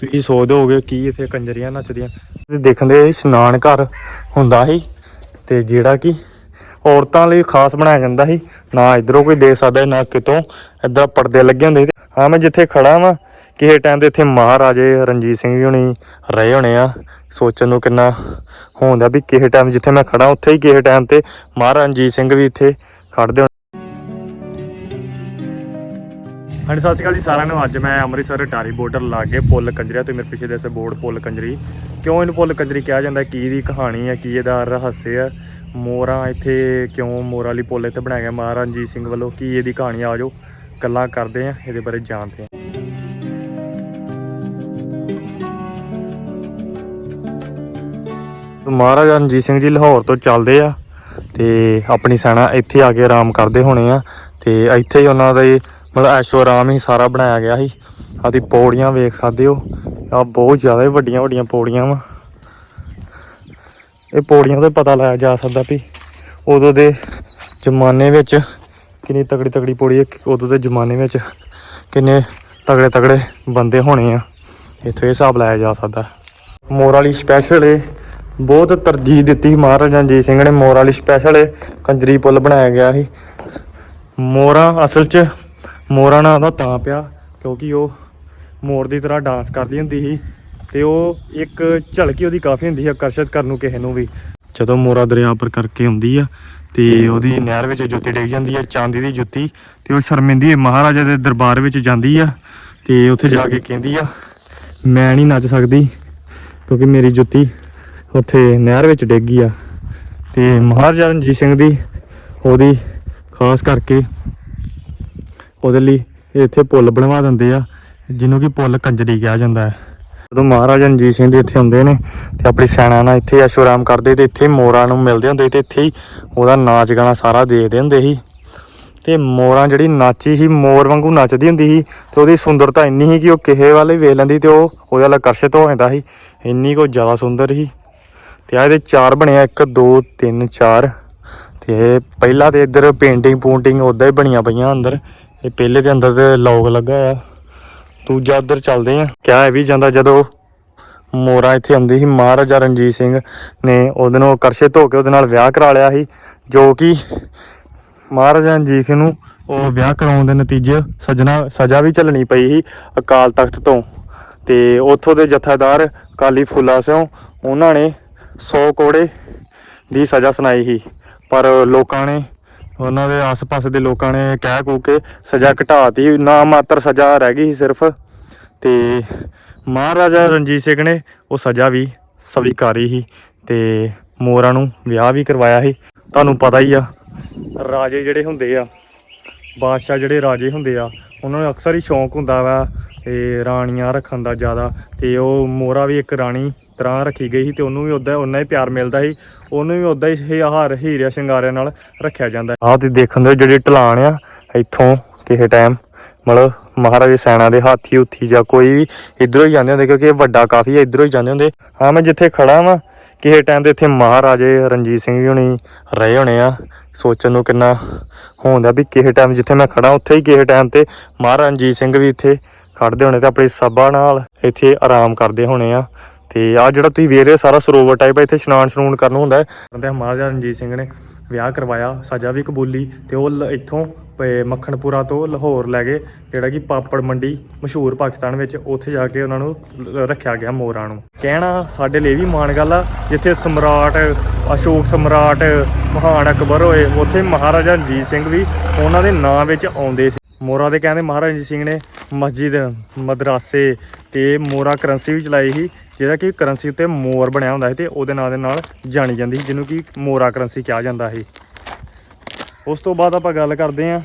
ਤੁਸੀਂ ਸੋਚਦੇ ਹੋਗੇ ਕੀ ਇੱਥੇ ਕੰਜਰੀਆਂ ਨੱਚਦੀਆਂ। ਤੇ ਦੇਖਣ ਦੇ ਇਸ਼ਨਾਨ ਘਰ ਹੁੰਦਾ ਸੀ ਤੇ ਜਿਹੜਾ ਕਿ ਔਰਤਾਂ ਲਈ ਖਾਸ ਬਣਾਇਆ ਜਾਂਦਾ ਸੀ। ਨਾ ਇਧਰੋਂ ਕੋਈ ਦੇਖ ਸਕਦਾ, ਨਾ ਕਿਤੋਂ। ਏਦਾਂ ਪਰਦੇ ਲੱਗੇ ਹੁੰਦੇ ਸੀ। ਹਾਂ, ਮੈਂ ਜਿੱਥੇ ਖੜਾ ਵਾਂ, ਕਿਸੇ ਟਾਈਮ ਤੇ ਇੱਥੇ ਮਹਾਰਾਜੇ ਰਣਜੀਤ ਸਿੰਘ ਜੀ ਹੁਣੀ ਰਹੇ ਹੋਣੇ ਆ। ਸੋਚਣ ਨੂੰ ਕਿੰਨਾ ਹੁੰਦਾ ਵੀ ਕਿਸੇ ਟਾਈਮ ਜਿੱਥੇ ਮੈਂ ਖੜਾ ਉੱਥੇ ਹੀ ਕਿਸੇ ਟਾਈਮ ਤੇ ਮਹਾਰਾਜਾ ਰਣਜੀਤ ਸਿੰਘ ਵੀ ਇੱਥੇ ਖੜਦੇ ਹਾਂਜੀ, ਸਤਿ ਸ਼੍ਰੀ ਅਕਾਲ ਜੀ ਸਾਰਿਆਂ ਨੂੰ। ਅੱਜ ਮੈਂ ਅੰਮ੍ਰਿਤਸਰ ਟਾਰੀ ਬਾਰਡਰ ਲਾਗੇ ਪੁੱਲ ਕੰਜਰੀਆ ਤੇ ਮੇਰੇ ਪਿੱਛੇ ਦੇ ਬੋਰਡ ਪੁੱਲ ਕੰਜਰੀ। ਕਿਉਂ ਇਹਨੂੰ ਪੁੱਲ ਕੰਜਰੀ ਕਿਹਾ ਜਾਂਦਾ? ਕੀ ਦੀ ਕਹਾਣੀ ਹੈ? ਕੀ ਇਹਦਾ ਰਹੱਸ ਹੈ? ਮੋਰਾਂ ਇੱਥੇ ਕਿਉਂ ਮੋਰਾਂ ਵਾਲੀ ਪੁੱਲ ਇੱਥੇ ਬਣਾਇਆ ਗਿਆ? ਮਹਾਰਾਜਾ ਰਣਜੀਤ ਸਿੰਘ ਵੱਲੋਂ ਕੀ ਇਹਦੀ ਕਹਾਣੀ ਆ? ਜਾਓ ਗੱਲਾਂ ਕਰਦੇ ਆ ਇਹਦੇ ਬਾਰੇ ਜਾਣਦੇ ਆ ਮਹਾਰਾਜਾ ਰਣਜੀਤ ਸਿੰਘ ਜੀ ਲਾਹੌਰ ਤੋਂ ਚੱਲਦੇ ਆ ਤੇ ਆਪਣੀ ਸੈਨਾ ਇੱਥੇ ਆ ਕੇ ਆਰਾਮ ਕਰਦੇ ਹੋਣੇ ਆ ਤੇ ਇੱਥੇ ਹੀ ਉਹਨਾਂ ਦੇ ਮਤਲਬ ਐਸ਼ੋ ਆਰਾਮ ਹੀ ਸਾਰਾ ਬਣਾਇਆ ਗਿਆ ਸੀ। ਆਦੀ ਪੌੜੀਆਂ ਵੇਖ ਸਕਦੇ ਹੋ। ਆ ਬਹੁਤ ਜ਼ਿਆਦਾ ਵੱਡੀਆਂ ਵੱਡੀਆਂ ਪੌੜੀਆਂ ਵਾ। ਇਹ ਪੌੜੀਆਂ ਤੋਂ ਪਤਾ ਲਾਇਆ ਜਾ ਸਕਦਾ ਵੀ ਉਦੋਂ ਦੇ ਜ਼ਮਾਨੇ ਵਿੱਚ ਕਿੰਨੀ ਤਗੜੀ ਤਗੜੀ ਪੌੜੀ ਉਦੋਂ ਦੇ ਜ਼ਮਾਨੇ ਵਿੱਚ ਕਿੰਨੇ ਤਗੜੇ ਤਗੜੇ ਬੰਦੇ ਹੋਣੇ ਆ। ਇੱਥੋਂ ਇਹ ਹਿਸਾਬ ਲਾਇਆ ਜਾ ਸਕਦਾ। ਮੋਰ ਵਾਲੀ ਸਪੈਸ਼ਲ ਏ ਬਹੁਤ ਤਰਜੀਹ ਦਿੱਤੀ ਸੀ ਮਹਾਰਾਜਾ ਰਣਜੀਤ ਸਿੰਘ ਨੇ। ਮੋਰ ਵਾਲੀ ਸਪੈਸ਼ਲ ਕੰਜਰੀ ਪੁੱਲ ਬਣਾਇਆ ਗਿਆ ਸੀ। ਮੋਰਾਂ ਅਸਲ 'ਚ ਮੋਰਾਂ ਨਾਂ ਦਾ ਤਾਂ ਪਿਆ, ਕਿਉਂਕਿ ਉਹ ਮੋਰ ਦੀ ਤਰ੍ਹਾਂ ਡਾਂਸ ਕਰਦੀ ਹੁੰਦੀ ਸੀ ਤੇ ਉਹ ਇੱਕ ਝਲਕੀ ਉਹਦੀ ਕਾਫੀ ਹੁੰਦੀ ਸੀ ਆਕਰਸ਼ਿਤ ਕਰਨ ਨੂੰ ਕਿਸੇ ਨੂੰ ਵੀ। ਜਦੋਂ ਮੋਰਾ ਦਰਿਆ ਪਰ ਕਰਕੇ ਆਉਂਦੀ ਆ ਤੇ ਉਹਦੀ ਨਹਿਰ ਵਿੱਚ ਜੁੱਤੀ ਡਿੱਗ ਜਾਂਦੀ ਆ, ਚਾਂਦੀ ਦੀ ਜੁੱਤੀ ਤੇ ਉਹ ਸ਼ਰਮਿੰਦੀ ਮਹਾਰਾਜਾ ਦੇ ਦਰਬਾਰ ਵਿੱਚ ਜਾਂਦੀ ਆ ਤੇ ਉੱਥੇ ਜਾ ਕੇ ਕਹਿੰਦੀ ਆ, ਮੈਂ ਨਹੀਂ ਨੱਚ ਸਕਦੀ ਕਿਉਂਕਿ ਮੇਰੀ ਜੁੱਤੀ ਉੱਥੇ ਨਹਿਰ ਵਿੱਚ ਡਿੱਗ ਗਈ ਆ। ਤੇ ਮਹਾਰਾਜਾ ਰਣਜੀਤ ਸਿੰਘ ਦੀ ਉਹਦੀ ਖਾਸ ਕਰਕੇ ਉਹਦੇ ਲਈ ਇੱਥੇ ਪੁੱਲ ਬਣਵਾ ਦਿੰਦੇ ਆ, ਜਿਹਨੂੰ ਕਿ ਪੁੱਲ ਕੰਜਰੀ ਕਿਹਾ ਜਾਂਦਾ ਹੈ। ਜਦੋਂ ਮਹਾਰਾਜਾ ਰਣਜੀਤ ਸਿੰਘ ਦੇ ਇੱਥੇ ਹੁੰਦੇ ਨੇ ਤੇ ਆਪਣੀ ਸੈਨਾ ਨਾਲ ਇੱਥੇ ਐਸ਼ੋਰਾਮ ਕਰਦੇ ਤੇ ਇੱਥੇ ਮੋਰਾਂ ਨੂੰ ਮਿਲਦੇ ਹੁੰਦੇ ਤੇ ਇੱਥੇ ਹੀ ਉਹਦਾ ਨਾਚ ਗਾਣਾ ਸਾਰਾ ਦੇਖਦੇ ਹੁੰਦੇ ਸੀ। ਤੇ ਮੋਰਾਂ ਜਿਹੜੀ ਨਾਚੀ ਸੀ, ਮੋਰ ਵਾਂਗੂ ਨੱਚਦੀ ਹੁੰਦੀ ਸੀ ਤੇ ਉਹਦੀ ਸੁੰਦਰਤਾ ਇੰਨੀ ਸੀ ਕਿ ਉਹ ਕਿਸੇ ਵੱਲ ਹੀ ਵੇਖ ਲੈਂਦੀ ਤੇ ਉਹ ਉਹਦੇ ਵੱਲ ਆਕਰਸ਼ਿਤ ਹੋ ਜਾਂਦਾ ਸੀ। ਇੰਨੀ ਕੋ ਜ਼ਿਆਦਾ ਸੁੰਦਰ ਸੀ। ਤੇ ਆ ਇਹਦੇ ਚਾਰ ਬਣਿਆ 1 2 3 4 ਤੇ ਪਹਿਲਾ ਤੇ ਇੱਧਰ ਪੇਂਟਿੰਗ ਪੂੰਟਿੰਗ ਉਦਾਂ ਹੀ ਬਣੀਆਂ ਪਈਆਂ ਅੰਦਰ। ਇਹ ਪਹਿਲੇ ਦੇ ਅੰਦਰ ਤੇ ਲੌਗ ਲੱਗਾ ਆ। ਦੂਜਾ ਉੱਧਰ ਚੱਲਦੇ ਆ। ਕਿਆ ਇਹ ਵੀ ਜਾਂਦਾ ਜਦੋਂ ਮੋਰਾ ਇੱਥੇ ਆਉਂਦੀ ਸੀ, ਮਹਾਰਾਜਾ ਰਣਜੀਤ ਸਿੰਘ ਨੇ ਉਹਦੇ ਨੂੰ ਆਕਰਸ਼ਿਤ ਹੋ ਕੇ ਉਹਦੇ ਨਾਲ ਵਿਆਹ ਕਰਾ ਲਿਆ ਸੀ, ਜੋ ਕਿ ਮਹਾਰਾਜਾ ਰਣਜੀਤ ਸਿੰਘ ਨੂੰ ਉਹ ਵਿਆਹ ਕਰਾਉਣ ਦੇ ਨਤੀਜੇ ਸਜਣਾ, ਸਜ਼ਾ ਵੀ ਝੱਲਣੀ ਪਈ ਸੀ ਅਕਾਲ ਤਖਤ ਤੋਂ। ਤੇ ਉੱਥੋਂ ਦੇ ਜਥੇਦਾਰ ਕਾਲੀ ਫੂਲਾ ਸਿਓ ਉਹਨਾਂ ਨੇ 100 ਕੋੜੇ ਦੀ ਸਜ਼ਾ ਸੁਣਾਈ ਸੀ। ਪਰ ਲੋਕਾਂ ਨੇ ਉਹਨਾਂ ਦੇ ਆਸ-ਪਾਸ ਦੇ ਲੋਕਾਂ ਨੇ ਕਹਿ ਕੂ ਕੇ ਸਜ਼ਾ ਘਟਾਤੀ। ਨਾ ਮਾਤਰ ਸਜ਼ਾ ਰਹਿ ਗਈ ਸੀ ਸਿਰਫ। ਤੇ ਮਹਾਰਾਜਾ ਰਣਜੀਤ ਸਿੰਘ ਨੇ ਉਹ ਸਜ਼ਾ ਵੀ ਸਵੀਕਾਰੀ ਸੀ ਤੇ ਮੋਰਾਂ ਨੂੰ ਵਿਆਹ ਵੀ ਕਰਵਾਇਆ ਸੀ। ਤੁਹਾਨੂੰ ਪਤਾ ਹੀ ਆ, ਰਾਜੇ ਜਿਹੜੇ ਹੁੰਦੇ ਆ, ਬਾਦਸ਼ਾਹ ਜਿਹੜੇ ਰਾਜੇ ਹੁੰਦੇ ਆ, ਉਹਨਾਂ ਨੂੰ ਅਕਸਰ ਹੀ ਸ਼ੌਂਕ ਹੁੰਦਾ ਵਾ ਇਹ ਰਾਣੀਆਂ ਰੱਖਣ ਦਾ ਜ਼ਿਆਦਾ, ਤੇ ਉਹ ਮੋਰਾ ਵੀ ਇੱਕ ਰਾਣੀ ਤਰ੍ਹਾਂ ਰੱਖੀ ਗਈ ਸੀ ਤੇ ਉਹਨੂੰ ਵੀ ਉਦਾਂ ਉਹਨਾਂ ਹੀ ਪਿਆਰ ਮਿਲਦਾ ਸੀ, ਉਹਨੂੰ ਵੀ ਉਦਾਂ ਹੀ ਹਾਰ, ਹੀਰਿਆ ਸ਼ਿੰਗਾਰਿਆਂ ਨਾਲ ਰੱਖਿਆ ਜਾਂਦਾ ਆਹ ਤੇ ਦੇਖਣ ਦੇ ਜਿਹੜੇ ਢਲਾਣ ਆ, ਇੱਥੋਂ ਕਿਸੇ ਟਾਈਮ ਮਤਲਬ ਮਹਾਰਾਜੇ ਸੈਨਾ ਦੇ ਹਾਥੀ ਹੁਥੀ ਜਾਂ ਕੋਈ ਵੀ ਇਧਰੋਂ ਹੀ ਜਾਂਦੇ ਹੁੰਦੇ, ਕਿਉਂਕਿ ਇਹ ਵੱਡਾ ਕਾਫੀ ਹੈ ਇਧਰੋਂ ਹੀ ਜਾਂਦੇ ਹੁੰਦੇ। ਹਾਂ, ਮੈਂ ਜਿੱਥੇ ਖੜਾ ਵਾਂ, ਕਿਸੇ ਟਾਈਮ ਤੇ ਇੱਥੇ ਮਹਾਰਾਜੇ ਰਣਜੀਤ ਸਿੰਘ ਜੀ ਹੁਣੀ ਰਹੇ ਹੋਣੇ ਆ, ਸੋਚਣ ਨੂੰ ਕਿੰਨਾ ਹੁੰਦਾ ਵੀ ਕਿਸੇ ਟਾਈਮ ਜਿੱਥੇ ਮੈਂ ਖੜਾ, ਉੱਥੇ ਹੀ ਕਿਸੇ ਟਾਈਮ ਤੇ ਮਹਾਰਾਜਾ ਰਣਜੀਤ ਸਿੰਘ ਵੀ ਇੱਥੇ ਖੜਦੇ ਹੋਣੇ ਤੇ ਆਪਣੀ ਸਭਾ ਨਾਲ ਇੱਥੇ ਆਰਾਮ ਕਰਦੇ ਹੋਣੇ ਆ। ਤੇ ਆ ਜਿਹੜਾ ਤੁਸੀਂ ਵੇਖ ਰਹੇ ਹੋ, ਸਾਰਾ ਸਰੋਵਰ ਟਾਈਪ ਹੈ ਇੱਥੇ ਇਸ਼ਨਾਨ ਸ਼ਨੂਨ ਕਰਨ ਹੁੰਦਾ ਹੈ। ਕਹਿੰਦੇ ਮਹਾਰਾਜਾ ਰਣਜੀਤ ਸਿੰਘ ਨੇ ਵਿਆਹ ਕਰਵਾਇਆ, ਸਜ਼ਾ ਵੀ ਕਬੂਲੀ ਤੇ ਉਹ ਲ- ਇੱਥੋਂ ਪ- ਮੱਖਣਪੁਰਾ ਤੋਂ ਲਾਹੌਰ ਲੈ ਗਏ, ਜਿਹੜਾ ਕਿ ਪਾਪੜ ਮੰਡੀ ਮਸ਼ਹੂਰ ਪਾਕਿਸਤਾਨ ਵਿੱਚ, ਉੱਥੇ ਜਾ ਕੇ ਉਹਨਾਂ ਨੂੰ ਰੱਖਿਆ ਗਿਆ ਮੋਰਾਂ ਨੂੰ। ਕਹਿਣਾ ਸਾਡੇ ਲਈ ਇਹ ਵੀ ਮਾਣ ਗੱਲ ਆ, ਜਿੱਥੇ ਸਮਰਾਟ, ਅਸ਼ੋਕ ਸਮਰਾਟ, ਮਹਾਨ ਅਕਬਰ ਹੋਏ, ਉੱਥੇ ਮਹਾਰਾਜਾ ਰਣਜੀਤ ਸਿੰਘ ਵੀ ਉਹਨਾਂ ਦੇ ਨਾਂ ਵਿੱਚ ਆਉਂਦੇ ਸੀ। ਮੋਰਾ ਦੇ ਕਹਿੰਦੇ ਮਹਾਰਾਜਾ ਰਣਜੀਤ ਸਿੰਘ ਨੇ ਮਸਜਿਦ, ਮਦਰਾਸੇ ਤੇ ਮੋਰਾ ਕਰੰਸੀ ਵੀ ਚਲਾਈ ਸੀ, ਜਿਹਦਾ ਕਿ ਕਰੰਸੀ ਉੱਤੇ ਮੋਰ ਬਣਿਆ ਹੁੰਦਾ ਸੀ ਤੇ ਉਹਦੇ ਨਾਂ ਦੇ ਨਾਲ ਜਾਣੀ ਜਾਂਦੀ ਸੀ, ਜਿਹਨੂੰ ਕਿ ਮੋਰਾ ਕਰੰਸੀ ਕਿਹਾ ਜਾਂਦਾ ਸੀ। ਉਸ ਤੋਂ ਬਾਅਦ ਆਪਾਂ ਗੱਲ ਕਰਦੇ ਹਾਂ,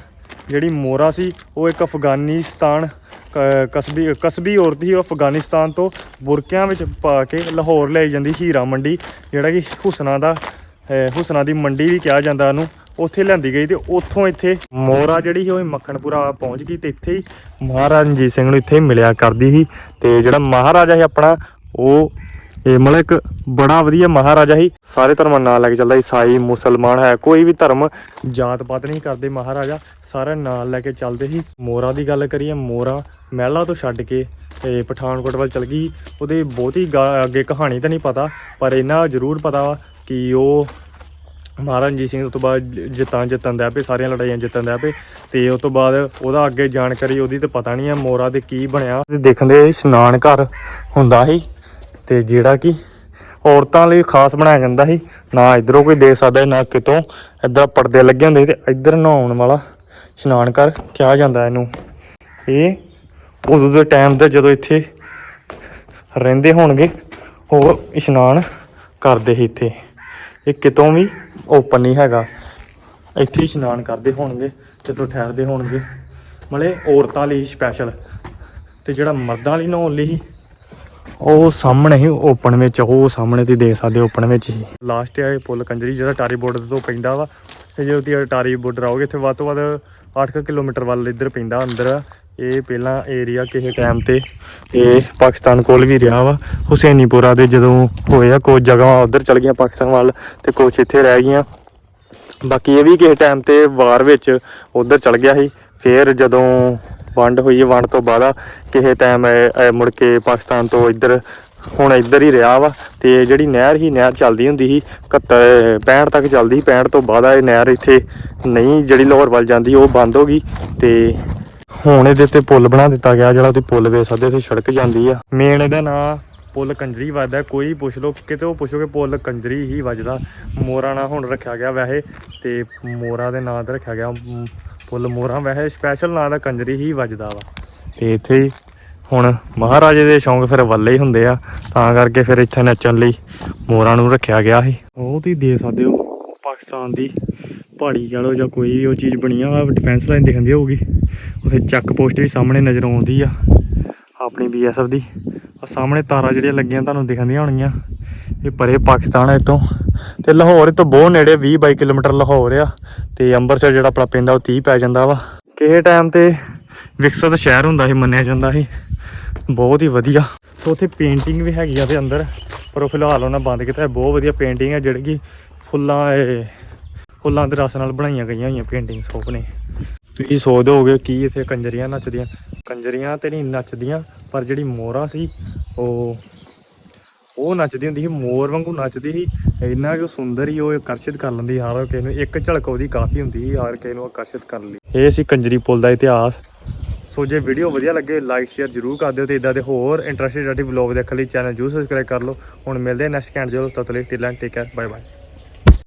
ਜਿਹੜੀ ਮੋਰਾ ਸੀ, ਉਹ ਇੱਕ ਅਫਗਾਨਿਸਤਾਨ, ਕ- ਕਸਬੀ ਕਸਬੀ ਔਰਤ ਸੀ, ਉਹ ਅਫਗਾਨਿਸਤਾਨ ਤੋਂ ਬੁਰਕਿਆਂ ਵਿੱਚ ਪਾ ਕੇ ਲਾਹੌਰ ਲਿਆਈ ਜਾਂਦੀ ਹੀਰਾ ਮੰਡੀ, ਜਿਹੜਾ ਕਿ ਹੁਸਨਾ ਦਾ, ਅਹ ਹੁਸਨਾ ਦੀ ਮੰਡੀ ਵੀ ਕਿਹਾ ਜਾਂਦਾ ਉਹਨੂੰ। ਉੱਥੇ ਲਿਆਂਦੀ ਗਈ ਤੇ ਉੱਥੋਂ ਇੱਥੇ ਮੋਰਾ ਜਿਹੜੀ ਸੀ ਉਹ ਮੱਖਣਪੁਰਾ ਪਹੁੰਚ ਗਈ ਤੇ ਇੱਥੇ ਹੀ ਮਹਾਰਾਜਾ ਰਣਜੀਤ ਸਿੰਘ ਨੂੰ ਇੱਥੇ ਮਿਲਿਆ ਕਰਦੀ ਸੀ ਤੇ ਜਿਹੜਾ ਮਹਾਰਾਜਾ ਸੀ ਆਪਣਾ, ਉਹ ਇਹ ਮਤਲਬ ਇੱਕ ਬੜਾ ਵਧੀਆ ਮਹਾਰਾਜਾ ਸੀ। ਸਾਰੇ ਧਰਮਾਂ ਨਾਲ ਲੈ ਕੇ ਚੱਲਦਾ ਈਸਾਈ, ਮੁਸਲਮਾਨ ਹੈ, ਕੋਈ ਵੀ ਧਰਮ ਜਾਤ ਪਾਤ ਨਹੀਂ ਕਰਦੇ ਮਹਾਰਾਜਾ, ਸਾਰੇ ਨਾਲ ਲੈ ਕੇ ਚੱਲਦੇ ਸੀ। ਮੋਰਾ ਦੀ ਗੱਲ ਕਰੀਏ ਮੋਰਾ ਮਹਿਲਾ ਤੋਂ ਛੱਡ ਕੇ ਤੇ ਪਠਾਨਕੋਟ ਵੱਲ ਚਲ ਗਈ। ਉਹਦੀ ਬਹੁਤੀ ਗਾ- ਅੱਗੇ ਕਹਾਣੀ ਤਾਂ ਨਹੀਂ ਪਤਾ, ਪਰ ਇਹਨਾਂ ਜ਼ਰੂਰ ਪਤਾ ਵਾ ਕਿ ਉਹ ਮਹਾਰਾਜਾ ਰਣਜੀਤ ਸਿੰਘ ਤੋਂ ਬਾਅਦ ਜ- ਜਿੱਤਾਂ ਜਿੱਤਣ ਦਾ ਪਏ, ਸਾਰੀਆਂ ਲੜਾਈਆਂ ਜਿੱਤਣ ਦਾ ਪਏ। ਤੇ ਉਸ ਤੋਂ ਬਾਅਦ ਉਹਦਾ ਅੱਗੇ ਜਾਣਕਾਰੀ, ਉਹਦੀ ਤੇ ਪਤਾ ਨਹੀਂ ਹੈ ਮੋਰਾ ਦੇ ਕੀ ਬਣਿਆ। ਤੇ ਦੇਖਦੇ ਇਸ਼ਨਾਨ ਘਰ ਹੁੰਦਾ ਸੀ ਤੇ ਜਿਹੜਾ ਕਿ ਔਰਤਾਂ ਲਈ ਖਾਸ ਬਣਾਇਆ ਜਾਂਦਾ ਸੀ। ਨਾ ਇਧਰੋਂ ਕੋਈ ਦੇਖ ਸਕਦਾ, ਨਾ ਕਿਤੋਂ। ਇੱਧਰ ਪਰਦੇ ਲੱਗੇ ਹੁੰਦੇ ਸੀ ਤੇ ਇੱਧਰ ਨਹਾਉਣ ਵਾਲਾ ਇਸ਼ਨਾਨ ਘਰ ਕਿਹਾ ਜਾਂਦਾ ਇਹਨੂੰ। ਇਹ ਉਦੋਂ ਦੇ ਟਾਈਮ ਤੇ ਜਦੋਂ ਇੱਥੇ ਰਹਿੰਦੇ ਹੋਣਗੇ, ਉਹ ਇਸ਼ਨਾਨ ਕਰਦੇ ਸੀ ਇੱਥੇ। ਇਹ ਕਿਤੋਂ ਵੀ ਓਪਨ ਨਹੀਂ ਹੈਗਾ। ਇੱਥੇ ਹੀ ਇਸ਼ਨਾਨ ਕਰਦੇ ਹੋਣਗੇ ਜਦੋਂ ਠਹਿਰਦੇ ਹੋਣਗੇ। ਮਤਲਬ ਔਰਤਾਂ ਲਈ ਸਪੈਸ਼ਲ ਤੇ ਜਿਹੜਾ ਮਰਦਾਂ ਲਈ ਨਹਾਉਣ ਲਈ। ਸੀ, ਉਹ ਸਾਹਮਣੇ ਹੀ ਓਪਨ ਵਿੱਚ ਉਹ ਸਾਹਮਣੇ ਤੇ ਦੇਖ ਸਕਦੇ ਓਪਨ ਵਿੱਚ ਹੀ। ਲਾਸਟ ਹੈ ਇਹ ਪੁੱਲ ਕੰਜਰੀ ਜਿਹੜਾ ਟਾਰੀ ਬਾਰਡਰ ਤੋਂ ਪੈਂਦਾ ਵਾ। ਤੇ ਜੇ ਉਹਦੀ ਟਾਰੀ ਬੋਰਡਰ ਆਓਗੇ ਇੱਥੇ ਵੱਧ ਤੋਂ ਵੱਧ 8 ਕਿਲੋਮੀਟਰ ਵੱਲ ਇੱਧਰ ਪੈਂਦਾ ਅੰਦਰ। ਇਹ ਪਹਿਲਾਂ ਏਰੀਆ ਕਿਸੇ ਟਾਈਮ ਤੇ ਇਹ ਪਾਕਿਸਤਾਨ ਕੋਲ ਵੀ ਰਿਹਾ ਵਾ। ਹੁਸੈਨੀਪੁਰਾ ਦੇ ਜਦੋਂ ਹੋਇਆ ਆ ਕੁਝ ਜਗ੍ਹਾ ਉਧਰ ਚਲ ਗਈਆਂ ਪਾਕਿਸਤਾਨ ਵੱਲ ਤੇ ਕੁਝ ਇੱਥੇ ਰਹਿ ਗਈਆਂ। ਬਾਕੀ ਇਹ ਵੀ ਕਿਸੇ ਟਾਈਮ ਤੇ ਵਾਰ ਵਿੱਚ ਉਧਰ ਚਲ ਗਿਆ ਸੀ। ਫਿਰ ਜਦੋਂ ਵੰਡ ਹੋਈ ਵੰਡ ਤੋਂ ਬਾਅਦ ਕਿਸੇ ਟਾਈਮ ਮੁੜ ਕੇ ਪਾਕਿਸਤਾਨ ਤੋਂ ਇੱਧਰ, ਹੁਣ ਇੱਧਰ ਹੀ ਰਿਹਾ ਵਾ ਤੇ ਜਿਹੜੀ ਨਹਿਰ ਹੀ ਨਹਿਰ ਚੱਲਦੀ ਹੁੰਦੀ ਸੀ 71 65 ਤੱਕ ਚੱਲਦੀ ਸੀ। 65 ਤੋਂ ਬਾਅਦ ਇਹ ਨਹਿਰ ਇੱਥੇ ਨਹੀਂ, ਜਿਹੜੀ ਲਾਹੌਰ ਵੱਲ ਜਾਂਦੀ, ਉਹ ਬੰਦ ਹੋ ਗਈ ਤੇ ਹੁਣ ਇਹਦੇ ਤੇ ਪੁਲ ਬਣਾ ਦਿੱਤਾ ਗਿਆ ਜਿਹੜਾ ਤੇ ਪੁਲ ਵੇਖ ਸਕਦੇ ਇੱਥੇ ਸੜਕ ਜਾਂਦੀ ਆ। ਮੇਨ ਇਹਦਾ ਨਾਂ ਪੁੱਲ ਕੰਜਰੀ ਵੱਜਦਾ, ਕੋਈ ਪੁੱਛ ਲਓ, ਕਿਤੇ ਉਹ ਪੁੱਛੋਗੇ ਪੁੱਲ ਕੰਜਰੀ ਹੀ ਵੱਜਦਾ। ਮੋਰਾ ਨਾਂ ਹੁਣ ਰੱਖਿਆ ਗਿਆ ਵੈਸੇ, ਤੇ ਮੋਰਾ ਦੇ ਨਾਂ ਤੇ ਰੱਖਿਆ ਗਿਆ ਪੁੱਲ ਮੋਰਾ ਵੈਸੇ ਸਪੈਸ਼ਲ ਨਾਂ ਦਾ ਕੰਜਰੀ ਹੀ ਵੱਜਦਾ ਵਾ। ਤੇ ਇੱਥੇ ਹੀ ਹੁਣ ਮਹਾਰਾਜੇ ਦੇ ਸ਼ੌਂਕ ਫਿਰ ਵੱਲੇ ਹੀ ਹੁੰਦੇ ਆ, ਤਾਂ ਕਰਕੇ ਫਿਰ ਇੱਥੇ ਨੱਚਣ ਲਈ ਮੋਰਾਂ ਨੂੰ ਰੱਖਿਆ ਗਿਆ ਸੀ। ਉਹ ਤੁਸੀਂ ਦੇ ਸਕਦੇ ਹੋ, ਪਾਕਿਸਤਾਨ ਦੀ ਪਹਾੜੀ ਕਹ ਲਓ ਜਾਂ ਕੋਈ ਵੀ ਉਹ ਚੀਜ਼ ਬਣੀ ਆ ਡਿਫੈਂਸ ਲਾਈਨ ਦਿਖਦੀ ਹੋਊਗੀ। ਉੱਥੇ ਚੈੱਕ ਪੋਸਟ ਵੀ ਸਾਹਮਣੇ ਨਜ਼ਰ ਆਉਂਦੀ ਆ, ਆਪਣੀ ਬੀਐਸਐਫ ਦੀ। ਆ ਸਾਹਮਣੇ ਤਾਰਾਂ ਜਿਹੜੀਆਂ ਲੱਗੀਆਂ ਤੁਹਾਨੂੰ ਦਿਖਦੀਆਂ ਹੋਣਗੀਆਂ, ਇਹ ਪਰੇ ਪਾਕਿਸਤਾਨ ਹੈ ਇਤੋਂ ਤੇ ਲਾਹੌਰ ਤੋਂ ਬਹੁਤ ਨੇੜੇ 20 22 ਕਿਲੋਮੀਟਰ ਲਾਹੌਰ ਆ। ਤੇ ਅੰਮ੍ਰਿਤਸਰ ਜਿਹੜਾ ਆਪਣਾ ਪਿੰਡ ਆ, ਉਹ 30 ਪੈ ਜਾਂਦਾ ਵਾ। ਕਿਸੇ ਟਾਈਮ ਤੇ ਵਿਕਸਿਤ ਸ਼ਹਿਰ ਹੁੰਦਾ ਸੀ, ਮੰਨਿਆ ਜਾਂਦਾ ਸੀ। ਬਹੁਤ ਹੀ ਵਧੀਆ। ਸੋ ਉੱਥੇ ਪੇਂਟਿੰਗ ਵੀ ਹੈਗੀ ਆ ਤੇ ਅੰਦਰ, ਪਰ ਉਹ ਫਿਲਹਾਲ ਉਹਨਾਂ ਬੰਦ ਕੀਤਾ। ਬਹੁਤ ਵਧੀਆ ਪੇਂਟਿੰਗ ਹੈ ਜਿਹੜੀ ਕਿ ਫੁੱਲਾਂ, ਇਹ ਫੁੱਲਾਂ ਦੇ ਰਸ ਨਾਲ ਬਣਾਈਆਂ ਗਈਆਂ ਹੋਈਆਂ ਪੇਂਟਿੰਗਸ ਹੋਪ ਨੇ। ਤੁਸੀਂ ਸੋਚਦੇ ਹੋਗੇ ਕੀ ਇੱਥੇ ਕੰਜਰੀਆਂ ਨੱਚਦੀਆਂ? ਕੰਜਰੀਆਂ ਤੇ ਨਹੀਂ, ਨੱਚਦੀਆਂ, ਪਰ ਜਿਹੜੀ ਮੋਰਾ ਸੀ, ਉਹ ਉਹ ਨੱਚਦੀ ਹੁੰਦੀ ਸੀ, ਮੋਰ ਵਾਂਗੂ ਨੱਚਦੀ ਸੀ। ਇੰਨਾ ਕਿ ਉਹ ਸੁੰਦਰ ਹੀ ਉਹ ਆਕਰਸ਼ਿਤ ਕਰ ਲੈਂਦੀ ਹਰ ਕਿਸੇ ਨੂੰ, ਇੱਕ ਝਲਕ ਉਹਦੀ ਕਾਫੀ ਹੁੰਦੀ ਸੀ, ਹਰ ਕਿਸੇ ਨੂੰ ਆਕਰਸ਼ਿਤ ਕਰਨ ਲਈ। ਇਹ ਸੀ ਕੰਜਰੀ ਪੁੱਲ ਦਾ ਇਤਿਹਾਸ। ਸੋ ਜੇ ਵੀਡੀਓ ਵਧੀਆ ਲੱਗੇ ਲਾਈਕ ਸ਼ੇਅਰ ਜਰੂਰ ਕਰ ਦਿਓ ਤੇ ਇਦਾਂ ਦੇ ਹੋਰ ਇੰਟਰਸਟਿਡ ਵਲੌਗ ਦੇਖਣ ਲਈ ਚੈਨਲ ਜਰੂਰ ਸਬਸਕ੍ਰਾਈਬ ਕਰ ਲਓ। ਹੁਣ ਮਿਲਦੇ ਹਾਂ ਨੈਕਸਟ ਕੈਂਡ ਜੋ ਤਤਲੇ ਟਿਲਨ ਟੇਕ ਕੇਅਰ ਬਾਏ ਬਾਏ